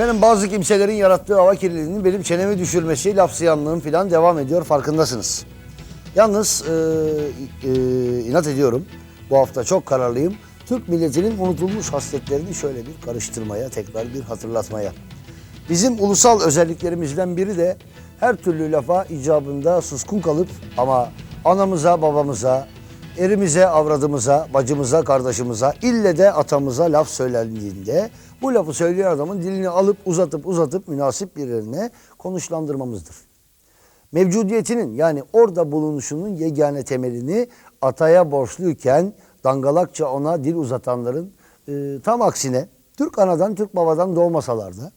Efendim bazı kimselerin yarattığı hava kirliliğinin benim çenemi düşürmesi, laf sıyanlığım falan devam ediyor farkındasınız. Yalnız e, e, inat ediyorum. Bu hafta çok kararlıyım. Türk milletinin unutulmuş hasletlerini şöyle bir karıştırmaya, tekrar bir hatırlatmaya. Bizim ulusal özelliklerimizden biri de her türlü lafa icabında suskun kalıp ama anamıza, babamıza, erimize, avradımıza, bacımıza, kardeşimize, ille de atamıza laf söylendiğinde bu lafı söyleyen adamın dilini alıp uzatıp uzatıp münasip bir yerine konuşlandırmamızdır. Mevcudiyetinin yani orada bulunuşunun yegane temelini ataya borçluyken dangalakça ona dil uzatanların e, tam aksine Türk anadan Türk babadan doğmasalar da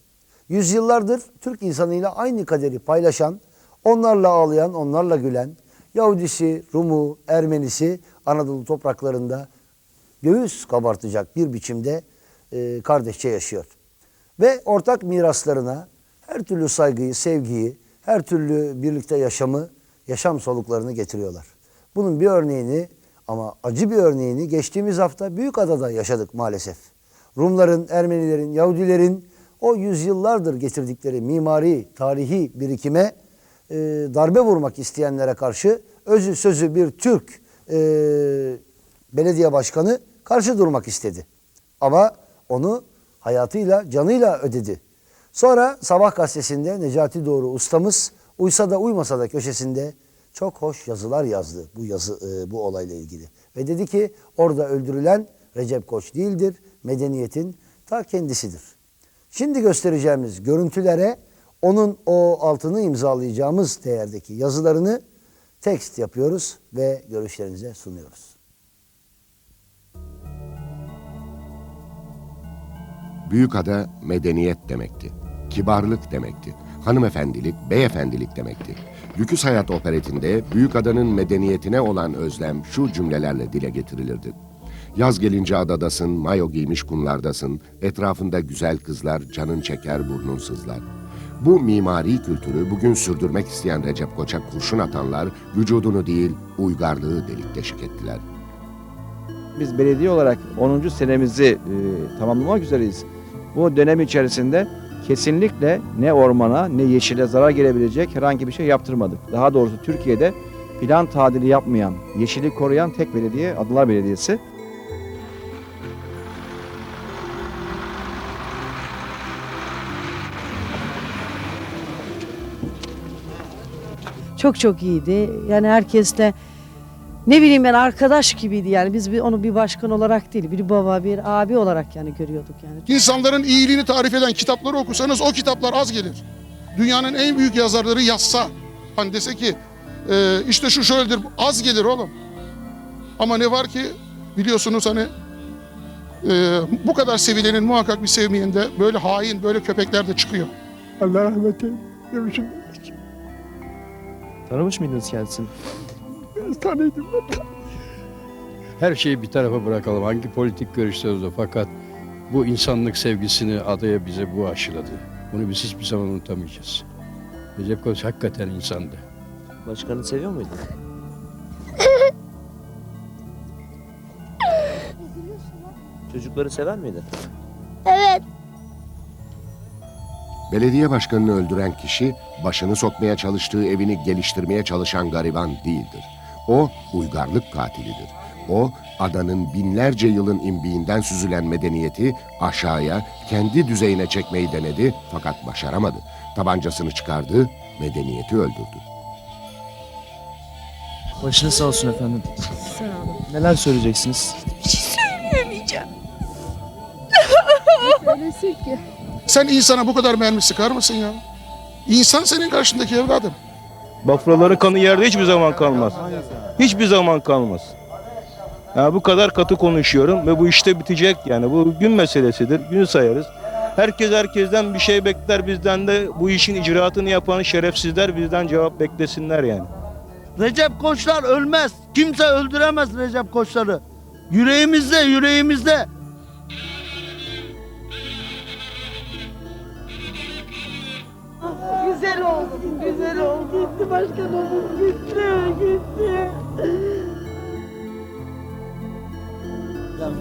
yüzyıllardır Türk insanıyla aynı kaderi paylaşan, onlarla ağlayan, onlarla gülen, Yahudisi, Rumu, Ermenisi Anadolu topraklarında göğüs kabartacak bir biçimde e, kardeşçe yaşıyor. Ve ortak miraslarına her türlü saygıyı, sevgiyi, her türlü birlikte yaşamı, yaşam soluklarını getiriyorlar. Bunun bir örneğini ama acı bir örneğini geçtiğimiz hafta Büyükada'da yaşadık maalesef. Rumların, Ermenilerin, Yahudilerin o yüzyıllardır getirdikleri mimari, tarihi birikime e, darbe vurmak isteyenlere karşı özü sözü bir Türk e, belediye başkanı karşı durmak istedi. Ama onu hayatıyla, canıyla ödedi. Sonra Sabah gazetesinde Necati Doğru ustamız uysa da uymasa da köşesinde çok hoş yazılar yazdı bu yazı e, bu olayla ilgili. Ve dedi ki orada öldürülen Recep Koç değildir, medeniyetin ta kendisidir. Şimdi göstereceğimiz görüntülere onun o altını imzalayacağımız değerdeki yazılarını tekst yapıyoruz ve görüşlerinize sunuyoruz. Büyükada medeniyet demekti. Kibarlık demekti. Hanımefendilik, beyefendilik demekti. Lüküs Hayat operetinde Büyükada'nın medeniyetine olan özlem şu cümlelerle dile getirilirdi. Yaz gelince adadasın, mayo giymiş kumlardasın, etrafında güzel kızlar, canın çeker burnun sızlar. Bu mimari kültürü bugün sürdürmek isteyen Recep Koç'a kurşun atanlar vücudunu değil uygarlığı delik deşik ettiler. Biz belediye olarak 10. senemizi e, tamamlamak üzereyiz. Bu dönem içerisinde kesinlikle ne ormana ne yeşile zarar gelebilecek herhangi bir şey yaptırmadık. Daha doğrusu Türkiye'de plan tadili yapmayan, yeşili koruyan tek belediye Adalar Belediyesi. Çok çok iyiydi. Yani herkes de ne bileyim ben arkadaş gibiydi yani biz bir, onu bir başkan olarak değil bir baba bir abi olarak yani görüyorduk yani. İnsanların iyiliğini tarif eden kitapları okursanız o kitaplar az gelir. Dünyanın en büyük yazarları yazsa, hani dese ki e, işte şu şöyledir az gelir oğlum. Ama ne var ki biliyorsunuz hani e, bu kadar sevilenin muhakkak bir sevmeyende böyle hain böyle köpekler de çıkıyor. Allah rahmet eylesin. Tanımış mıydınız kendisini? Ben tanıydım ben. Her şeyi bir tarafa bırakalım. Hangi politik görüşte olsa fakat bu insanlık sevgisini adaya bize bu aşıladı. Bunu biz hiçbir zaman unutamayacağız. Recep Koç hakikaten insandı. Başkanı seviyor muydun? Çocukları sever miydin? Belediye başkanını öldüren kişi başını sokmaya çalıştığı evini geliştirmeye çalışan gariban değildir. O uygarlık katilidir. O adanın binlerce yılın imbiğinden süzülen medeniyeti aşağıya kendi düzeyine çekmeyi denedi fakat başaramadı. Tabancasını çıkardı, medeniyeti öldürdü. Başınız sağ olsun efendim. Sağ olun. Neler söyleyeceksiniz? Sen insana bu kadar mermi sıkar mısın ya? İnsan senin karşındaki evladım. Bafraların kanı yerde hiçbir zaman kalmaz. Hiçbir zaman kalmaz. Ya bu kadar katı konuşuyorum ve bu işte bitecek yani. Bu gün meselesidir. Gün sayarız. Herkes herkesten bir şey bekler bizden de bu işin icraatını yapan şerefsizler bizden cevap beklesinler yani. Recep Koçlar ölmez. Kimse öldüremez Recep Koçları. Yüreğimizde, yüreğimizde. Güzel oldu. Gitti başkanımız gitti, gitti.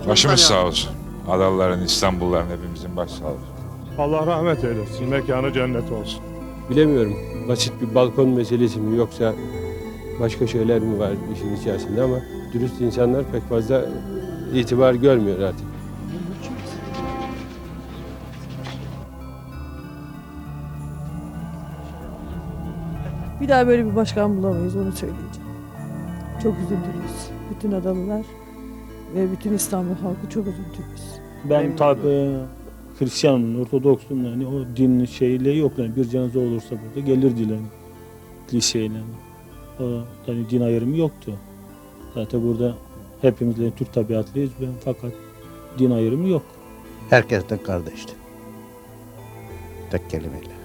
Başımız sağ olsun. Adalıların, İstanbulluların hepimizin başı sağ olsun. Allah rahmet eylesin. Mekanı cennet olsun. Bilemiyorum. Basit bir balkon meselesi mi yoksa başka şeyler mi var işin içerisinde ama dürüst insanlar pek fazla itibar görmüyor artık. Bir daha böyle bir başkan bulamayız onu söyleyeceğim. Çok üzüntülüyüz. Bütün Adalılar ve bütün İstanbul halkı çok üzüntülüyüz. Ben tabi Hristiyanım, Ortodoksum yani o din şeyle yok yani bir cenaze olursa burada gelirdi yani kliseyle. O yani din ayrımı yoktu. Zaten burada hepimiz de Türk tabiatlıyız ben fakat din ayrımı yok. Herkesten kardeşti. Tek kelimeyle.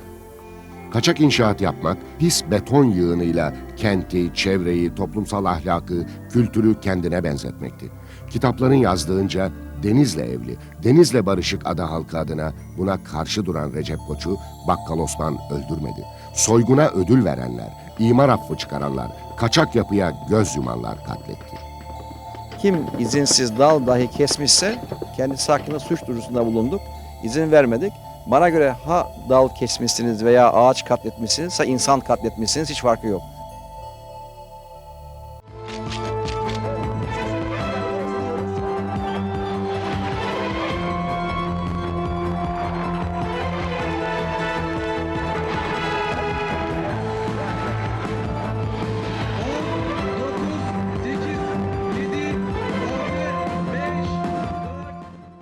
Kaçak inşaat yapmak, pis beton yığınıyla kenti, çevreyi, toplumsal ahlakı, kültürü kendine benzetmekti. Kitapların yazdığınca Deniz'le evli, Deniz'le barışık ada halkı adına buna karşı duran Recep Koç'u Bakkal Osman öldürmedi. Soyguna ödül verenler, imar affı çıkaranlar, kaçak yapıya göz yumanlar katletti. Kim izinsiz dal dahi kesmişse kendisi hakkında suç duyurusunda bulunduk. İzin vermedik. Bana göre ha dal kesmişsiniz veya ağaç katletmişsiniz, insan katletmişsiniz hiç farkı yok.